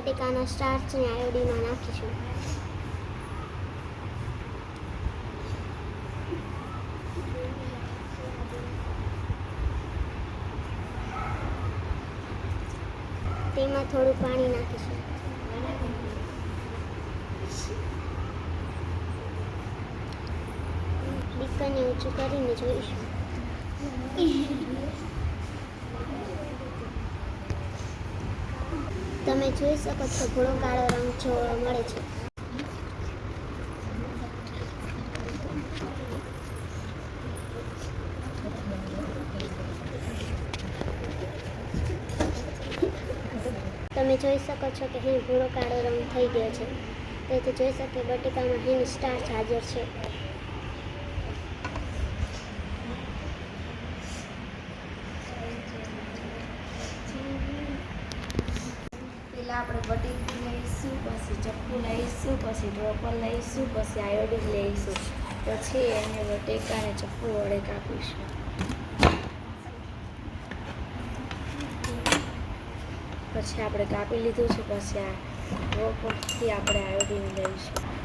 બટેકાના સ્ટાર્ચને આયોડીનમાં નાખીશું તેમાં થોડું પાણી નાખીશું ઢીક્કને ઊંચું કરીને જોઈશું તમે જોઈ શકો છો ઘોડો કાળો રંગ જોવા મળે છે. તમે જોઈ શકો છો કે અહીં ભૂરો કાળો રંગ થઈ ગયો છે. તેથી જોઈ શકે બટેકામાં હિંગ સ્ટાર્ચ હાજર છે. પેલા આપણે બટેકું લઈશું, પછી ચપ્પુ લઈશું, પછી ડ્રોપર લઈશું, પછી આયોડિન લઈશું. પછી એને બટેકાને ચપ્પુ વડે કાપીશું. પછી આપણે કાપી લીધું છે, પછી આ ડ્રોપરથી આપણે આયોડિન લઈશું.